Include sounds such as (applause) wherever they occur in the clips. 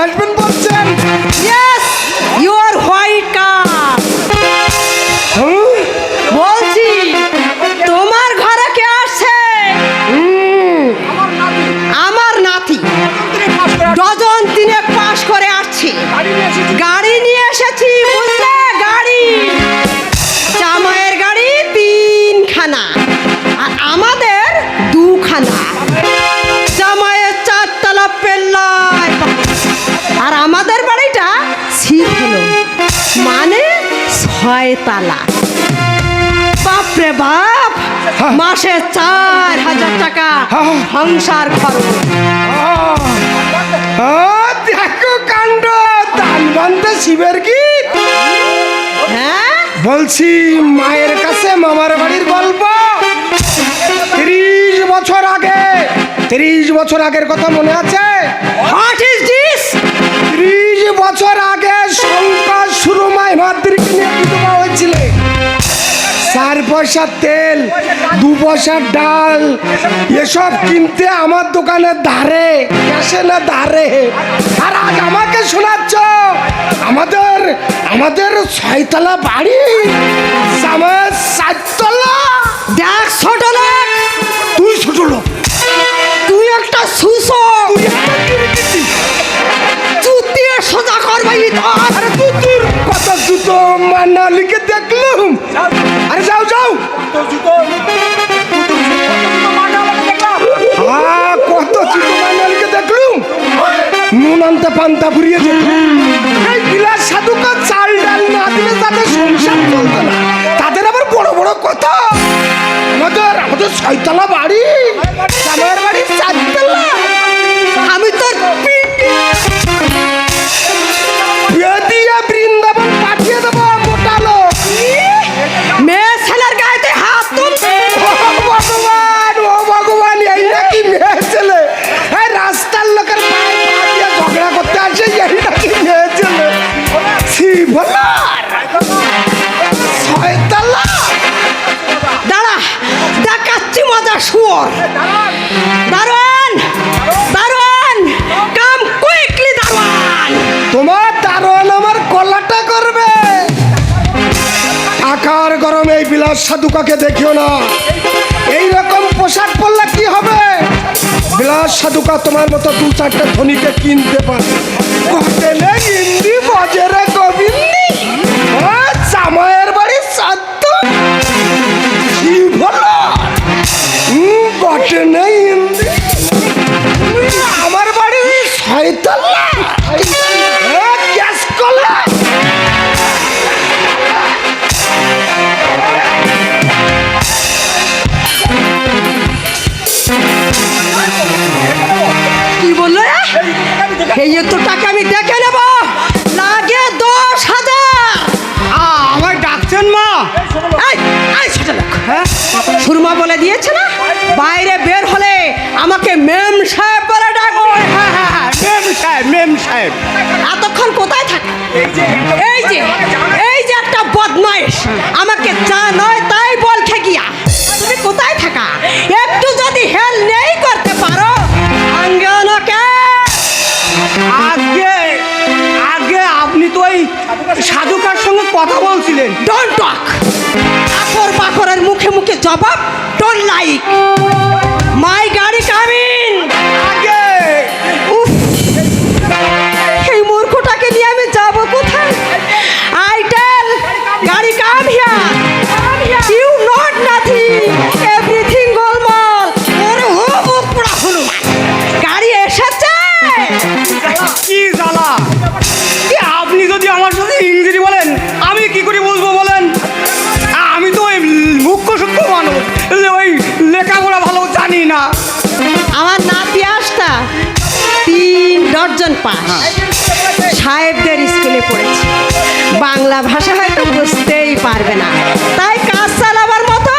Kalbin আর আমাদের বাড়িটা ছিপ হলো। মানে ছয়তলা বাপরে বাপ। মাসে চার হাজার টাকা। সংসার খরচ। দেখো কাণ্ড দান বান্ধে শিবের গীত। হ্যাঁ? বলছি মায়ের কাছে মামার বাড়ির গল্প। তিরিশ বছর আগে তিরিশ বছর আগের কথা মনে আছে? ভাদ্রিকে নিয়ে বিধবা হয়েছিল? চার পয়সার তেল দু পয়সার ডাল এসব কিনতে আমার দোকানের ধারে ক্যাশে না ধারে। আর আজ আমাকে শোনাচ্ছ আমাদের আমাদের ছয়তলা বাড়ি আমার চারতলা দেখ ছোট লোক। তুই ছোট লোক। তুই একটা সুসো তুই একটা সোজা করবাই জুতো মানালিকে দেখলুম। আরে যাও যাও। কত জুতো মানালিকে দেখলুম। নুন আনতে পান্তা ফুরিয়েছে এই বিলাস সাধুকা চাল ডাল না দিলে তাদের সংসার চলতো না। তাদের আবার বড় বড় কথা। আমাদের আমাদের ছয়তলা বাড়ি। সাধুকাকে দেখিও না। এই রকম পোশাক পরলে কি হবে? বিলাস সাধুকা, তোমার মতো দু চারটে ধনীকে কিনতে পারে। হোটেলে বাজারে গোবিন্দি। জামাইয়ের বাড়ি সাদ্দ কি বটে নেই আমার বাড়ি ছয়তলা এই তো টাকা আমি দেখে নেব। লাগে দশ হাজার। আমায় ডাকছেন মা। হ্যাঁ? সুরমা বলে দিয়েছে না? বাইরে বের হলে আমাকে মেম সাহেব বলে ডাকো হ্যাঁ হ্যাঁ হ্যাঁ মেম সাহেব মেম সাহেব। এতক্ষণ কোথায় থাকে? এই যে এই যে একটা বদমাইশ আমাকে যা নয় কথা বলছিলেন। ডোন্ট টক আকর বাকরের মুখে মুখে জবাব ডোন্ট লাইক মাই গাড়ি কামিন আমার নাতি আসতা তিন ডজন পাস সাহেবদের স্কুলে পড়েছে। বাংলা ভাষা হয়তো বুঝতেই পারবে না। তাই কাজ চালাবার মতো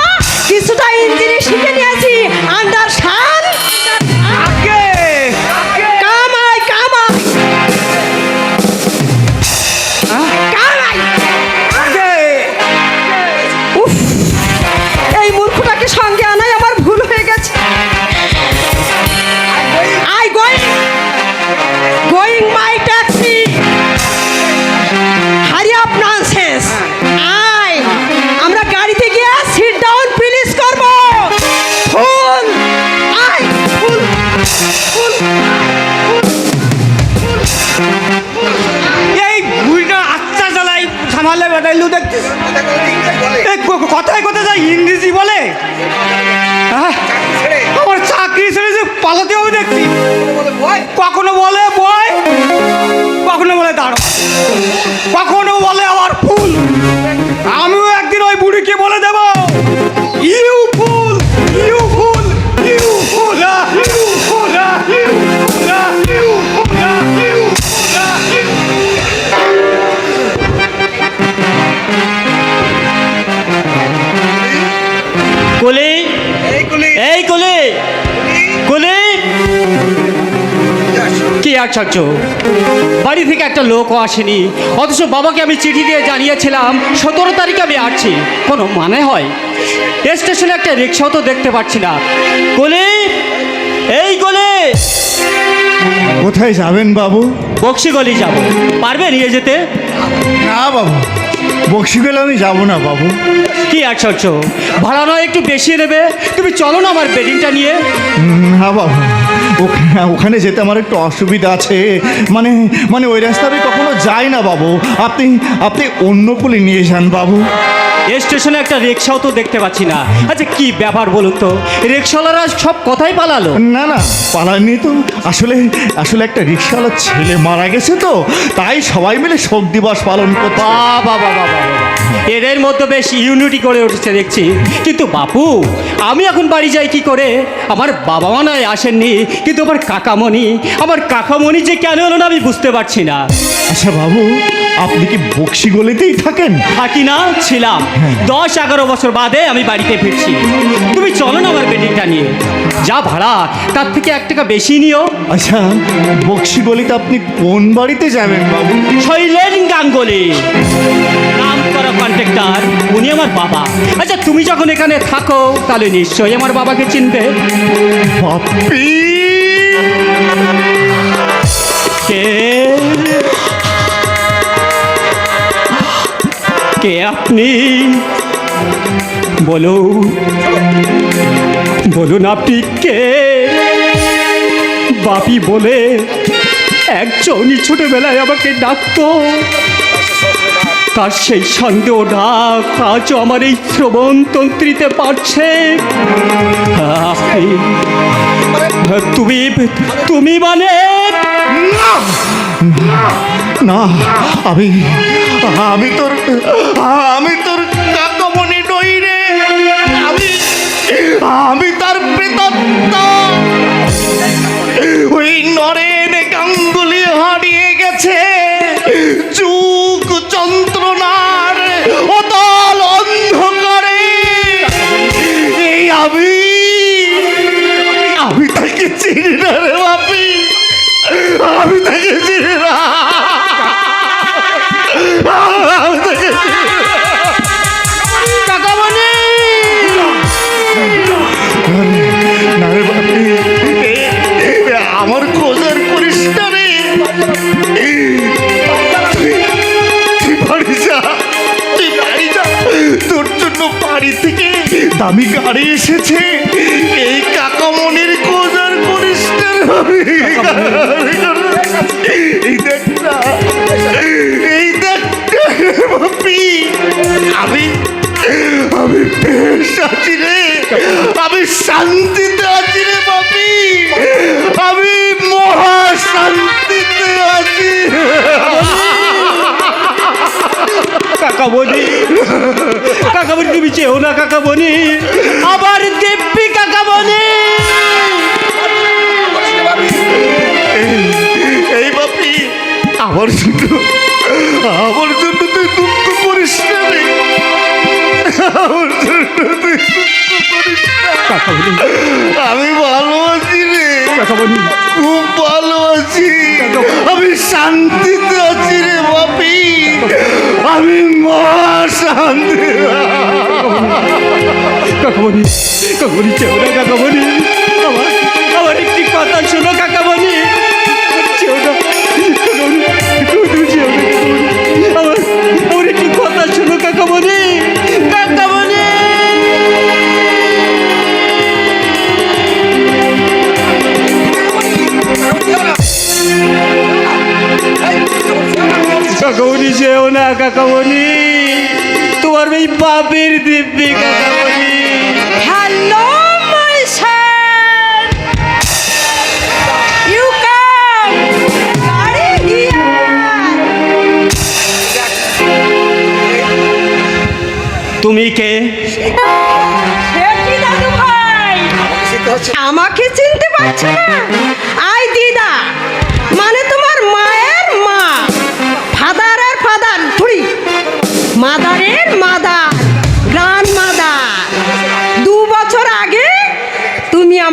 কিছুটা ইঞ্জিনিয়ার শিখে নিয়েছি কথায় কথায় যা ইংরেজি বলে। কি আশ্চর্য বাড়ি থেকে একটা লোকও আসেনি। অথচ বাবাকে আমি চিঠি দিয়ে জানিয়েছিলাম সতেরো তারিখে আমি আসছি। কোনো মানে হয়? স্টেশনে একটা রিক্সাও তো দেখতে পাচ্ছি না। কুলি এই কুলি কোথায় যাবেন বাবু? বক্সি গলি যাব। পারবে নিয়ে যেতে? না বাবু বক্সি গেলে আমি যাব না বাবু। কি আশ্চর্য ভাড়া নয় একটু বেশি নেবে? তুমি চলো না আমার বেডিংটা নিয়ে। না বাবু। ওখানে ওখানে যেতে আমার একটু অসুবিধা আছে। মানে মানে ওই রাস্তা আমি কখনো যাই না বাবু। আপনি আপনি অন্য কুলি নিয়ে যান বাবু। এ স্টেশনে একটা রিক্সাও তো দেখতে পাচ্ছি না। আচ্ছা কি ব্যাপার বলুন তো? রিক্সাওয়ালারা সব কথাই পালালো। না না পালাননি তো। আসলে আসলে একটা রিক্সাওয়ালার ছেলে মারা গেছে তো। তাই সবাই মিলে শোক দিবস পালন বাবা বাবা বাবা এদের মধ্যে বেশ ইউনিটি করে উঠেছে দেখছি। কিন্তু বাপু আমি এখন বাড়ি যাই কি করে? আমার বাবা মা নয় আসেননি। কিন্তু আমার কাকামণি আমার কাকামণি যে কেন হলো না আমি বুঝতে পারছি না। আচ্ছা বাবু আপনি কি বক্সি গলিতেই থাকেন? থাকি না ছিলাম। দশ এগারো বছর বাদে আমি বাড়িতে ফিরছি। তুমি চলো না আমার বেডিংটা নিয়ে। যা ভাড়া তার থেকে এক টাকা বেশি নিও। আচ্ছা বক্সি গলিতে আপনি কোন বাড়িতে যাবেন বাবু? শৈলেন গাঙ্গুলি। নাম করা কন্ট্রাক্টর উনি আমার বাবা। আচ্ছা তুমি যখন এখানে থাকো তাহলে নিশ্চয়ই আমার বাবাকে চিনবে। বাপি! কে কে আপনি? বলুন বলুন আপনি কে? বাপি বলে একজনই ছোটবেলায় আমাকে ডাকতো। তার সেই সন্দেহ ডাক আজও আমার এই শ্রবণ তন্ত্রিতে পারছে। তুমি তুমি মানে? না, আমি আমি তোর আমি তোর কাকামণি নই রে। আমি আমি তার প্রেতাত্মা। ওই নরেন দামি গাড়ি এসেছে। এই কাকামনির কোজার পরিষ্কার হবে এই দেখ না। চেও না কাকা কাকামণি আবার দেবী কাকামণি এই বাপি আবার জন্য আমার জন্য তুই দুঃখ করিস না রে। আমার জন্য তুই দুঃখ করিস না। আমি ভালো কাকামণি খুব ভালো আছি আমি শান্তিতে আছি রে বাপি। আমি মহা শান্তি কাকামণি কাকামণি চেও না কাকামণি আমার আমার একটি কথা শোনো কাকামণি চেও না আমার আমার একটি কথা শোনো কাকামণি যেও না কাকামণি। তোমার আমি বাপের দিব্যি কাকামণি। Hello my Son you come গাড়ি হিয়ার তুমি কি? আমাকে চিনতে পারছ না?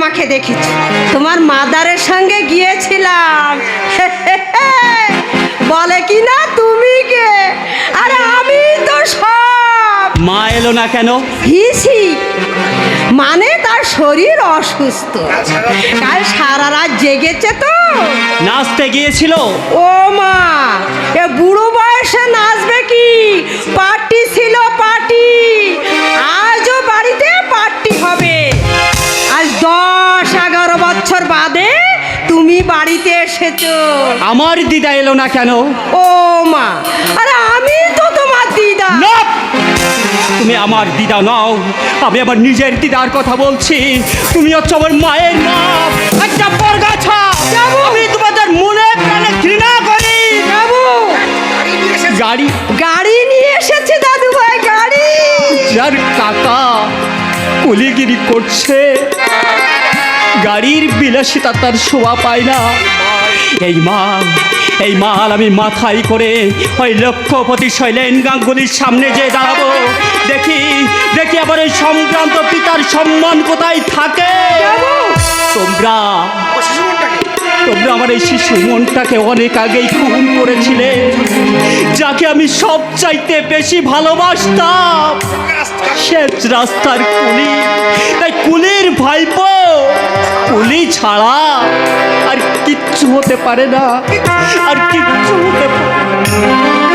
তুমি আমাকে দেখেছ। তোমার মাদারের সঙ্গে গিয়েছিলাম। (laughs) বলে কি না তুমি কে? আরে আমি তো সব। মা এলো না কেন? হিসি মানে তার শরীর অসুস্থ। কাল সারা রাত জেগেছে তো। নাচতে গিয়েছিল? ও মা এ বুড়ো বয়সে নাচবে কি? পার্টি ছিল আমার দিদা এলো না কেন? ও মা আরে আমি তো তোমার দিদা। না! তুমি আমার দিদা নাও আমি আমার নিজের দিদার কথা বলছি। তুমি হচ্ছে আমার মায়ের মা একটা বরগাছা যাব। আমি তোমাদের মনে প্রাণে ঘৃণা করি। বাবু গাড়ি গাড়ি। নিয়ে এসেছে দাদু ভাই গাড়ি। যার কাকা কুলিগিরি করছে। গাড়ির বিলাসিতা তার শোভা পায় না। এই মাল এই মাল আমি মাথায় করে ওই লক্ষ্যপতি শৈলেন গাঙ্গুলির সামনে যে দাঁড়াবো। দেখি দেখি আবার ওই সম্ভ্রান্ত পিতার সম্মান কোথায় থাকে। তোমরা তোমরা আমার এই শিশু মনটাকে অনেক আগেই খুন করেছিলে, যাকে আমি সব চাইতে বেশি ভালোবাসতাম। শেষ রাস্তার কুলি। তাই কুলির ভাইপো, কুলি ছাড়া আর কিচ্ছু হতে পারে না। আর কিচ্ছু হতে পারে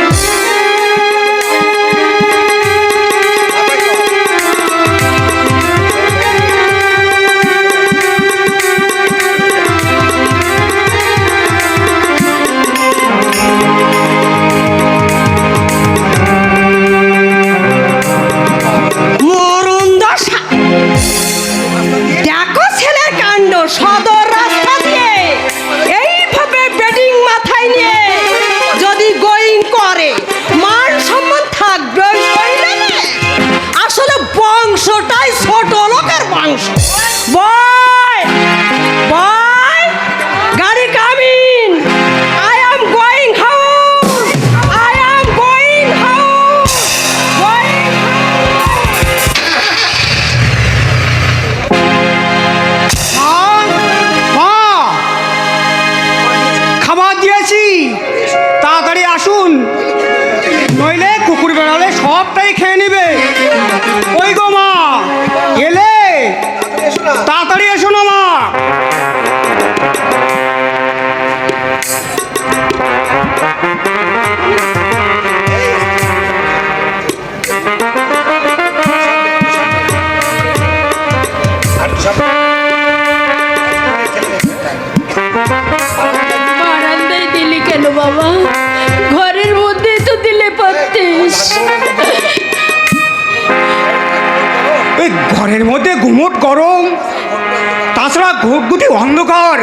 তাছাড়া ঘুটগুটি অন্ধকার।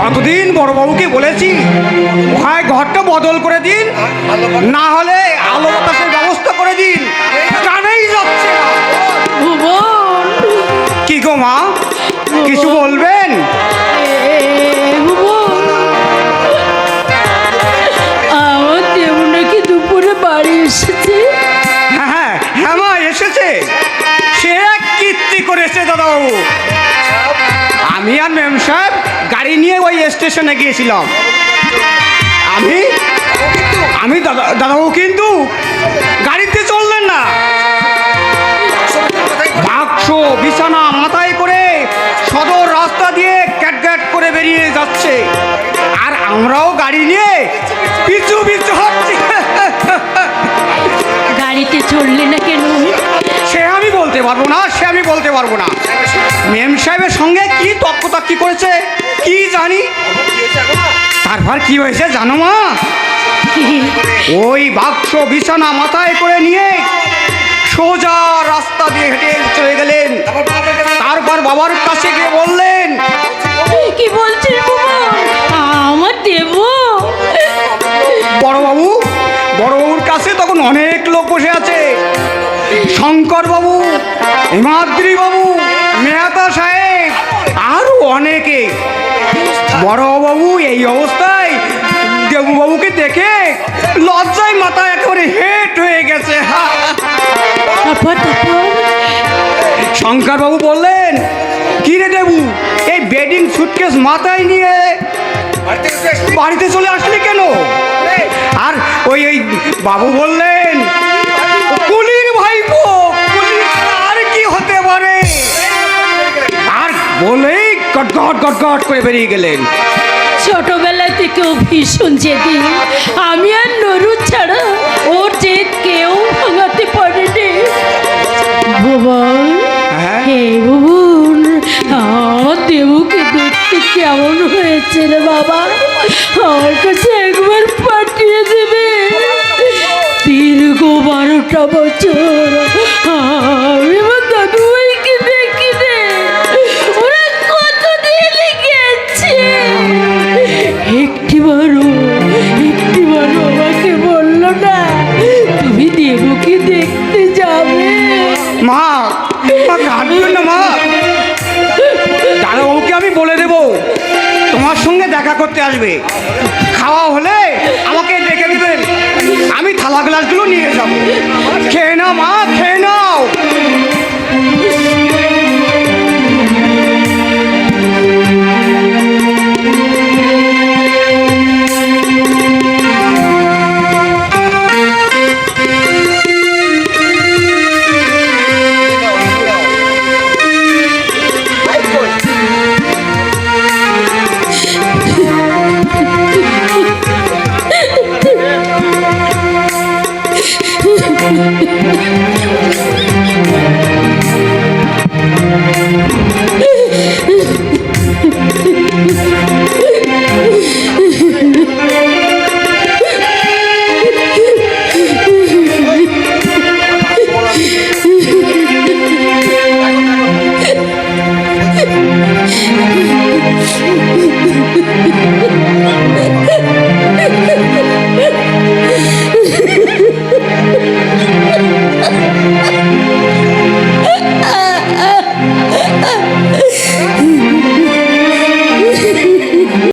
কতদিন বড়বাবুকে বলেছি ওখানে ঘরটা বদল করে দিন না হলে আলো বাতাসের ব্যবস্থা করে দিন। কানেই যাচ্ছে। কি গো মা কিছু বলবেন? আমার দেব নাকি দুপুরে বাড়ি এসেছে। হ্যাঁ হ্যাঁ হ্যাঁ মা এসেছে। সে এক কীর্তি করেছে দাদাবাবু। আমি আর মেম সাহেব গাড়ি নিয়ে ওই স্টেশনে গিয়েছিলাম। আমি আমি দাদা দাদাবাবু কিন্তু গাড়িতে চললেন না। বাক্স বিছানা মাথায় করে সদর রাস্তা দিয়ে ক্যাট ক্যাট করে বেরিয়ে যাচ্ছে। আর আমরাও গাড়ি নিয়ে পিছু পিছু হচ্ছি। গাড়িতে চললে না কেন? সে আমি বলতে পারব না সে আমি বলতে পারব না। মেম সাহেবের সঙ্গে কি তক্ক করেছে কি জানি? তারপর কি হয়েছে জানো মা? ওই বাক্স বিছানা মাথায় করে নিয়ে সোজা রাস্তা দিয়ে হেঁটে চলে গেলেন। তারপর বাবার কাছে গিয়ে বললেন কি বলছিস আমার দেব। বড়বাবু বড়বাবুর কাছে তখন অনেক লোক বসে আছে। শঙ্কর বাবু হিমাদ্রি বাবু মেহতা সাহেব আরও অনেকে। বড়বাবু এই অবস্থায় দেবুবাবুকে দেখে লজ্জায় মাথা একেবারে হেট হয়ে গেছে। তারপর তারপর শঙ্কর বাবু বললেন কি রে দেবু, এই বেডিং সুটকেস মাথায় নিয়ে বাড়িতে চলে আসলি কেন? আর ওই ওই বাবু বললেন বলেই গট গট করে বেরিয়ে গেলেন। ছোটবেলা থেকেও ভীষণ জেদি আমি আর নরু ছাড়া ওর জেদ কেউ ভাঙাতে পারেনি বাবা হ্যাঁ? হে বাবুন দেবুকে দেখতে কেমন হয়েছে রে বাবা? আমার কাছে একবার পাঠিয়ে দেবে। দীর্ঘ বারোটা বছর আসবে